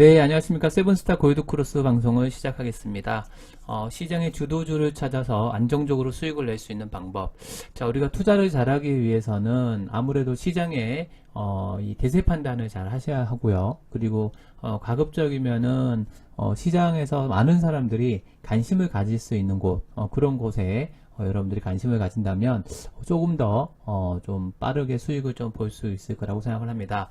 네, 안녕하십니까. 세븐스타 골드 크로스 방송을 시작하겠습니다. 어, 시장의 주도주를 찾아서 안정적으로 수익을 낼 수 있는 방법. 자, 우리가 투자를 잘하기 위해서는 아무래도 시장에 어, 이 대세 판단을 잘 하셔야 하고요. 그리고 어, 가급적이면은 어, 시장에서 많은 사람들이 관심을 가질 수 있는 곳, 어, 그런 곳에 어, 여러분들이 관심을 가진다면 조금 더, 어, 좀 빠르게 수익을 좀 볼 수 있을 거라고 생각을 합니다.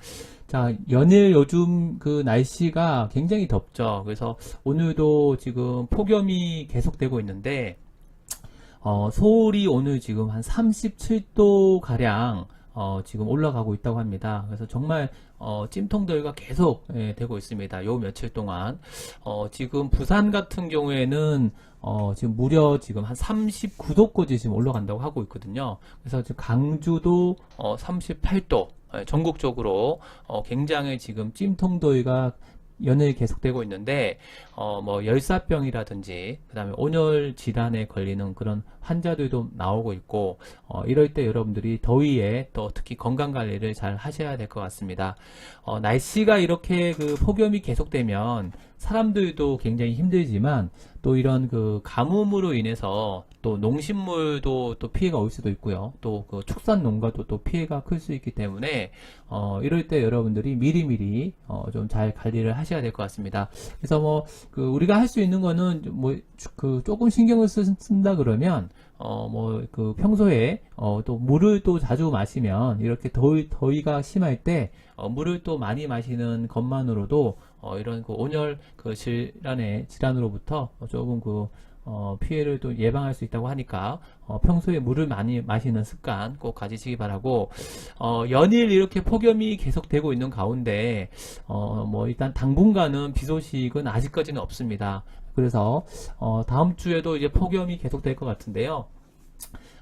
자, 연일 요즘 그 날씨가 굉장히 덥죠. 그래서 오늘도 지금 폭염이 계속되고 있는데, 어, 서울이 오늘 지금 한 37도 가량 어, 지금 올라가고 있다고 합니다. 그래서 정말 어, 찜통들과 계속 예, 되고 있습니다. 요 며칠 동안 어, 지금 부산 같은 경우에는 어, 지금 무려 지금 한 39도까지 지금 올라간다고 하고 있거든요. 그래서 지금 강주도 어, 38도 예, 전국적으로 어, 굉장히 지금 찜통더위가 연일 계속되고 있는데 어 뭐 열사병이라든지 그다음에 온열 질환에 걸리는 그런 환자들도 나오고 있고 어 이럴 때 여러분들이 더위에 또 특히 건강 관리를 잘 하셔야 될 것 같습니다. 어 날씨가 이렇게 그 폭염이 계속되면 사람들도 굉장히 힘들지만 또 이런 그 가뭄으로 인해서 또 농식물도 또 피해가 올 수도 있고요. 또 그 축산 농가도 또 피해가 클 수 있기 때문에 어 이럴 때 여러분들이 미리미리 어 좀 잘 관리를 하셔야 될 것 같습니다. 그래서 뭐 그 우리가 할 수 있는 거는 뭐 그 조금 신경을 쓴- 쓴다 그러면 어 뭐 그 평소에 어 또 물을 또 자주 마시면 이렇게 더위 더위가 심할 때 어, 물을 또 많이 마시는 것만으로도 어, 이런 그 온열 그 질환의 질환으로부터 어, 조금 그 어, 피해를 또 예방할 수 있다고 하니까 어, 평소에 물을 많이 마시는 습관 꼭 가지시기 바라고 어, 연일 이렇게 폭염이 계속되고 있는 가운데 어, 뭐 일단 당분간은 비 소식은 아직까지는 없습니다. 그래서 어, 다음 주에도 이제 폭염이 계속될 것 같은데요.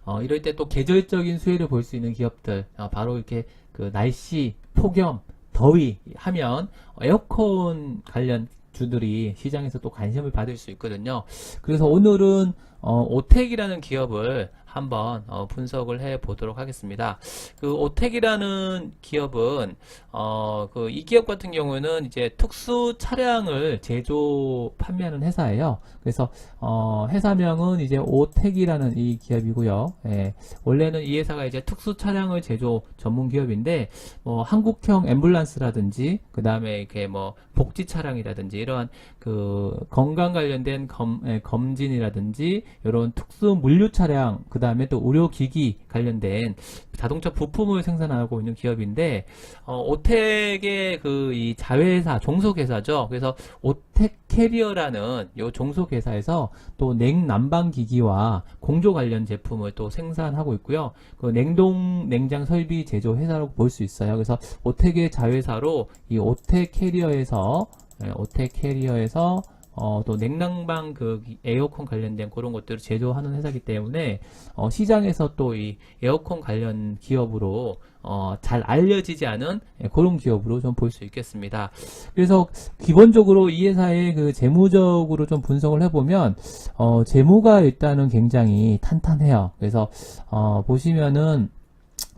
어, 이럴 때 또 계절적인 수혜를 볼 수 있는 기업들, 어, 바로 이렇게 그 날씨, 폭염, 더위 하면 에어컨 관련 주들이 시장에서 또 관심을 받을 수 있거든요. 그래서 오늘은 어, 오텍이라는 기업을 한번 어, 분석을 해 보도록 하겠습니다. 그 오텍이라는 기업은 어, 그 이 기업 같은 경우는 이제 특수 차량을 제조 판매하는 회사예요. 그래서 어, 회사명은 이제 오텍이라는 이 기업이고요. 예, 원래는 이 회사가 이제 특수 차량을 제조 전문 기업인데 뭐 한국형 앰뷸런스라든지 그 다음에 이렇게 뭐 복지 차량이라든지 이러한 그 건강 관련된 검, 예, 검진이라든지 이런 특수 물류 차량 그 다음 에 또 의료기기 관련된 자동차 부품을 생산하고 있는 기업인데 어, 오텍의 그 이 자회사 종속회사죠. 그래서 오텍 캐리어라는 요 종속회사에서 또 냉난방 기기와 공조 관련 제품을 또 생산하고 있고요. 그 냉동 냉장 설비 제조 회사라고 볼 수 있어요. 그래서 오텍의 자회사로 이 오텍 캐리어에서 예, 오텍 캐리어에서 어, 또 냉난방 그 에어컨 관련된 그런 것들을 제조하는 회사이기 때문에 어, 시장에서 또 이 에어컨 관련 기업으로 어, 잘 알려지지 않은 예, 그런 기업으로 좀 볼 수 있겠습니다. 그래서 기본적으로 이 회사의 그 재무적으로 좀 분석을 해보면 어, 재무가 일단은 굉장히 탄탄해요. 그래서 어, 보시면은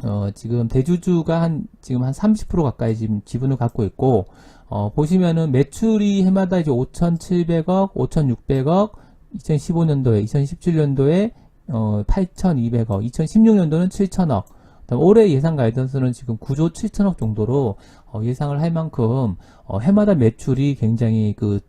어, 지금 대주주가 한 지금 한 30% 가까이 지금 지분을 갖고 있고 어, 보시면은 매출이 해마다 이제 5,700억, 5,600억, 2015년도에, 2017년도에 어, 8,200억, 2016년도는 7,000억. 그다음 올해 예상 가이던스는 지금 9조 7천억 정도로 어, 예상을 할 만큼 어, 해마다 매출이 굉장히 그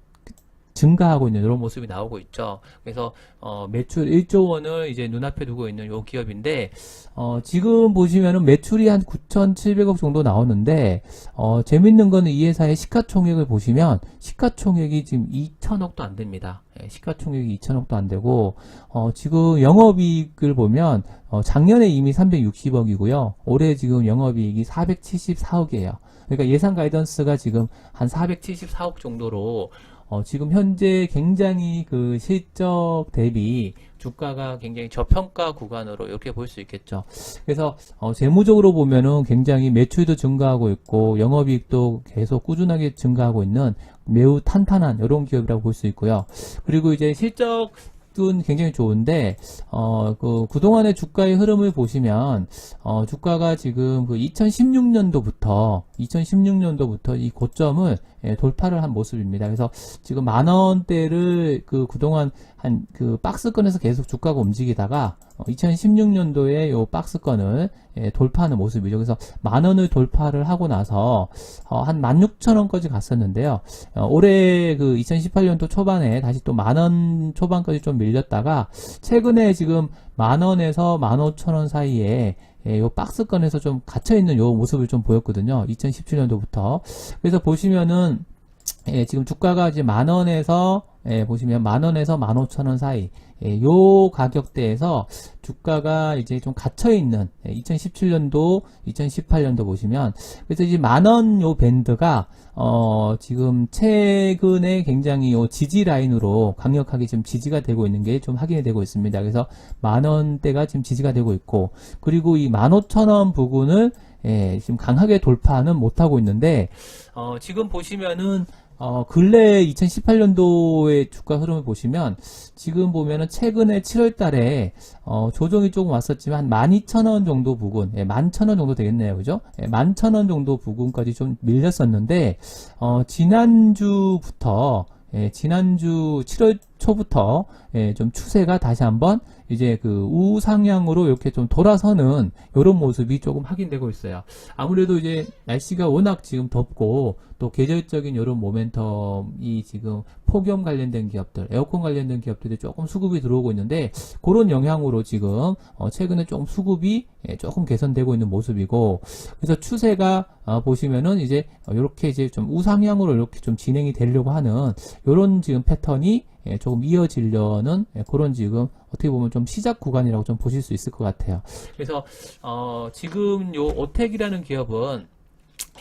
증가하고 있는 이런 모습이 나오고 있죠. 그래서 어, 매출 1조 원을 이제 눈앞에 두고 있는 요 기업인데 어, 지금 보시면은 매출이 한 9,700억 정도 나오는데 어, 재밌는 거는 이 회사의 시가총액을 보시면 시가총액이 지금 2천억도 안 됩니다. 예, 시가총액이 2천억도 안 되고 어, 지금 영업이익을 보면 어, 작년에 이미 360억이고요. 올해 지금 영업이익이 474억이에요. 그러니까 예상 가이던스가 지금 한 474억 정도로 어, 지금 현재 굉장히 그 실적 대비 주가가 굉장히 저평가 구간으로 이렇게 볼 수 있겠죠. 그래서 어, 재무적으로 보면은 굉장히 매출도 증가하고 있고 영업이익도 계속 꾸준하게 증가하고 있는 매우 탄탄한 이런 기업이라고 볼 수 있고요. 그리고 이제 실적 아직은 굉장히 좋은데 어, 그 그동안의 주가의 흐름을 보시면 어, 주가가 지금 그 2016년도부터 2016년도부터 이 고점을 예, 돌파를 한 모습입니다. 그래서 지금 만 원대를 그 그동안 한 그 박스권에서 계속 주가가 움직이다가 2016년도에 요 박스권을 예, 돌파하는 모습이죠. 그래서 만 원을 돌파를 하고 나서 어, 한 16,000원까지 갔었는데요. 어, 올해 그 2018년도 초반에 다시 또 만 원 초반까지 좀 밀렸다가 최근에 지금 만 원에서 15,000원 사이에 예, 요 박스권에서 좀 갇혀있는 요 모습을 좀 보였거든요. 2017년도부터. 그래서 보시면은, 예, 지금 주가가 이제 만 원에서, 예, 보시면 만 원에서 만 오천 원 사이, 예, 요 가격대에서 주가가 이제 좀 갇혀있는, 예, 2017년도, 2018년도 보시면, 그래서 이제 만원 요 밴드가, 어, 지금 최근에 굉장히 요 지지 라인으로 강력하게 지금 지지가 되고 있는 게 좀 확인이 되고 있습니다. 그래서 만 원대가 지금 지지가 되고 있고, 그리고 이 15,000원 부근을 예, 지금 강하게 돌파는 못하고 있는데, 어, 지금 보시면은, 어, 근래 2018년도의 주가 흐름을 보시면, 지금 보면은 최근에 7월 달에, 어, 조정이 조금 왔었지만, 12,000원 정도 부근, 예, 11,000원 정도 되겠네요. 그죠? 예, 11,000원 정도 부근까지 좀 밀렸었는데, 어, 지난주부터, 예, 지난주 7월 초부터 예, 좀 추세가 다시 한번 이제 그 우상향으로 이렇게 좀 돌아서는 이런 모습이 조금 확인되고 있어요. 아무래도 이제 날씨가 워낙 지금 덥고 또 계절적인 이런 모멘텀이 지금 폭염 관련된 기업들, 에어컨 관련된 기업들이 조금 수급이 들어오고 있는데 그런 영향으로 지금 어, 최근에 조금 수급이 예, 조금 개선되고 있는 모습이고 그래서 추세가 어, 보시면은 이제 이렇게 이제 좀 우상향으로 이렇게 좀 진행이 되려고 하는 이런 지금 패턴이 예, 조금 이어지려는 예, 그런 지금 어떻게 보면 좀 시작 구간이라고 좀 보실 수 있을 것 같아요. 그래서 어, 지금 요 오텍이라는 기업은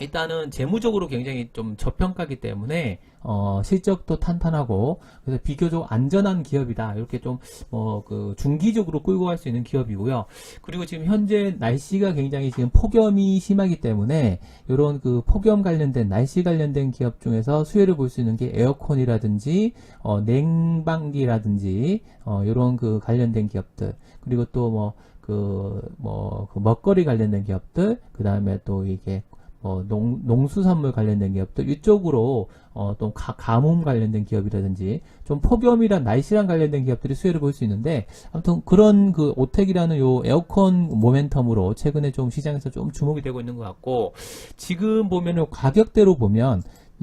일단은 재무적으로 굉장히 좀 저평가기 때문에 어, 실적도 탄탄하고 그래서 비교적 안전한 기업이다. 이렇게 좀 뭐 그 중기적으로 끌고 갈 수 있는 기업이고요. 그리고 지금 현재 날씨가 굉장히 지금 폭염이 심하기 때문에 이런 그 폭염 관련된 날씨 관련된 기업 중에서 수혜를 볼 수 있는 게 에어컨이라든지 어, 냉방기라든지 어, 이런 그 관련된 기업들. 그리고 또뭐 그뭐 그 먹거리 관련된 기업들. 그 다음에 또 이게 어, 농, 농수산물 관련된 기업들 이쪽으로 어, 또 가, 가뭄 관련된 기업이라든지 좀 폭염이랑 날씨랑 관련된 기업들이 수혜를 볼 수 있는데 아무튼 그런 그 오텍이라는 요 에어컨 모멘텀으로 최근에 좀 시장에서 좀 주목이 되고 있는 것 같고 지금 보면은 가격대로 보면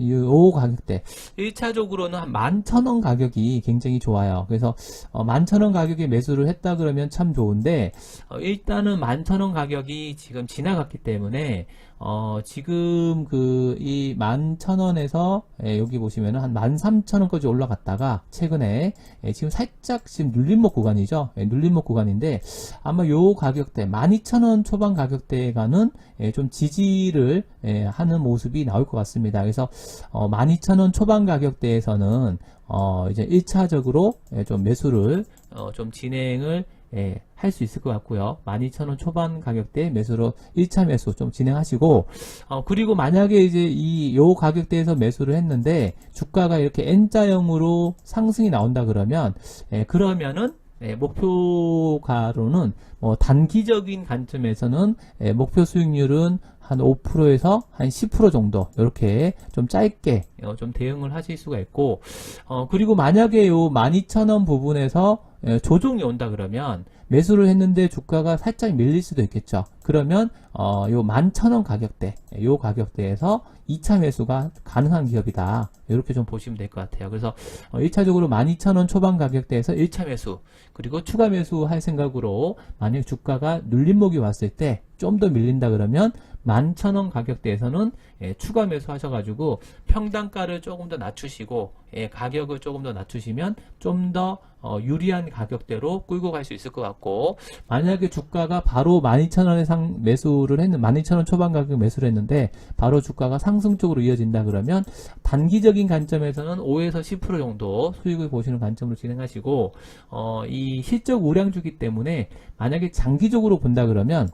요 가격대 1차적으로는 한 11,000원 가격이 굉장히 좋아요. 그래서 어, 11,000원 가격에 매수를 했다 그러면 참 좋은데 어, 일단은 11,000원 가격이 지금 지나갔기 때문에 어, 지금 그 이 11,000원에서 예, 여기 보시면은 한 13,000원까지 올라갔다가 최근에 예, 지금 살짝 지금 눌림목 구간이죠. 예, 눌림목 구간인데 아마 요 가격대 12,000원 초반 가격대에 가는 예, 좀 지지를 예, 하는 모습이 나올 것 같습니다. 그래서 어, 12,000원 초반 가격대에서는 어, 이제 1차적으로 예, 좀 매수를 어, 좀 진행을 예, 할 수 있을 것 같고요. 12,000원 초반 가격대 매수로 1차 매수 좀 진행하시고 어, 그리고 만약에 이제 이 요 가격대에서 매수를 했는데 주가가 이렇게 N자형으로 상승이 나온다 그러면 예, 그러면은 예, 목표가로는 뭐 단기적인 관점에서는 예, 목표 수익률은 한 5%에서 한 10% 정도 이렇게 좀 짧게 어, 좀 대응을 하실 수가 있고 어, 그리고 만약에 요 12,000원 부분에서 예, 조정이 온다 그러면 매수를 했는데 주가가 살짝 밀릴 수도 있겠죠. 그러면 어, 요 11,000원 가격대, 요 가격대에서 2차 매수가 가능한 기업이다. 이렇게 좀 보시면 될 것 같아요. 그래서 어, 1차적으로 12,000원 초반 가격대에서 1차 매수, 그리고 추가 매수 할 생각으로 만약 주가가 눌림목이 왔을 때 좀 더 밀린다 그러면 11,000원 가격대에서는 예, 추가 매수 하셔가지고 평단가를 조금 더 낮추시고 예, 가격을 조금 더 낮추시면 좀더 어, 유리한 가격대로 끌고 갈 수 있을 것 같고 만약에 주가가 바로 12,000원에 상 매수를 했는 12,000원 초반 가격 매수를 했는데 바로 주가가 상승 쪽으로 이어진다 그러면 단기적인 관점에서는 5에서 10% 정도 수익을 보시는 관점으로 진행하시고 어, 이 실적 우량주기 때문에 만약에 장기적으로 본다 그러면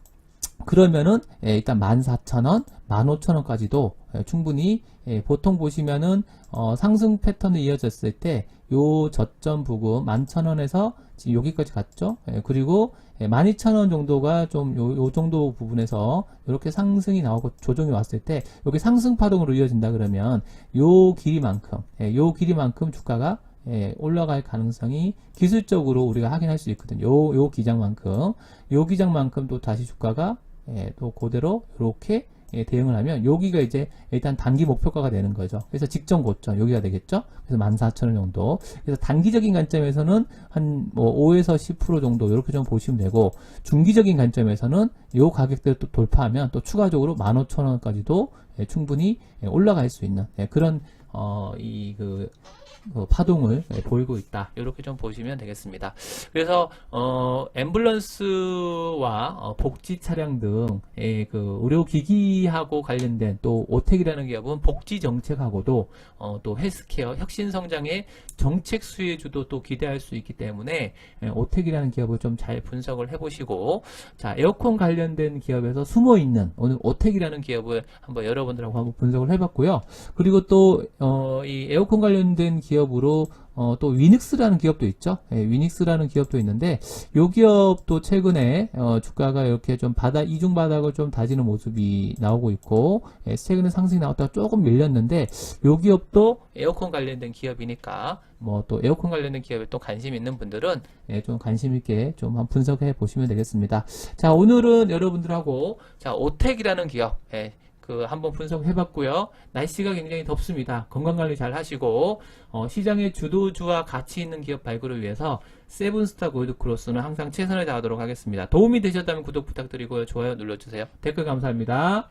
그러면은 예, 일단 14,000원, 15,000원까지도 예, 충분히 예, 보통 보시면은 어, 상승 패턴이 이어졌을 때 요 저점 부근 11,000원에서 지금 여기까지 갔죠. 예, 그리고 예, 12,000원 정도가 좀 요, 요 정도 부분에서 이렇게 상승이 나오고 조정이 왔을 때 여기 상승 파동으로 이어진다 그러면 요 길이만큼 예, 요 길이만큼 주가가 예, 올라갈 가능성이 기술적으로 우리가 확인할 수 있거든요. 요, 요 기장만큼 요 기장만큼 또 다시 주가가 예, 또 그대로 이렇게 예, 대응을 하면 여기가 이제 일단 단기 목표가가 되는 거죠. 그래서 직전 고점 여기가 되겠죠. 그래서 14,000원 정도. 그래서 단기적인 관점에서는 한 뭐 5에서 10% 정도 이렇게 좀 보시면 되고 중기적인 관점에서는 요 가격대를 또 돌파하면 또 추가적으로 15,000원까지도 예, 충분히 예, 올라갈 수 있는 예, 그런 어 이그 그 파동을 예, 보이고 있다. 이렇게 좀 보시면 되겠습니다. 그래서 어 앰뷸런스와 어, 복지 차량 등의 그 의료 기기하고 관련된 또 오텍이라는 기업은 복지 정책하고도 어, 또 헬스케어 혁신 성장의 정책 수혜주도 또 기대할 수 있기 때문에 예, 오텍이라는 기업을 좀 잘 분석을 해보시고 자 에어컨 관련된 기업에서 숨어 있는 오늘 오텍이라는 기업을 한번 여러분들하고 한번 분석을 해봤고요. 그리고 또, 어, 이 에어컨 관련된 기업으로, 어, 또 위닉스라는 기업도 있죠. 예, 위닉스라는 기업도 있는데, 요 기업도 최근에, 어, 주가가 이렇게 좀 바닥, 이중 바닥을 좀 다지는 모습이 나오고 있고, 예, 최근에 상승이 나왔다가 조금 밀렸는데, 요 기업도 에어컨 관련된 기업이니까, 뭐 또 에어컨 관련된 기업에 또 관심 있는 분들은, 예, 좀 관심 있게 좀 한번 분석해 보시면 되겠습니다. 자, 오늘은 여러분들하고, 자, 오텍이라는 기업, 예, 그 한번 분석해 봤고요. 날씨가 굉장히 덥습니다. 건강 관리 잘 하시고 어, 시장의 주도주와 가치 있는 기업 발굴을 위해서 세븐스타 골드 크로스는 항상 최선을 다하도록 하겠습니다. 도움이 되셨다면 구독 부탁드리고요. 좋아요 눌러주세요. 댓글 감사합니다.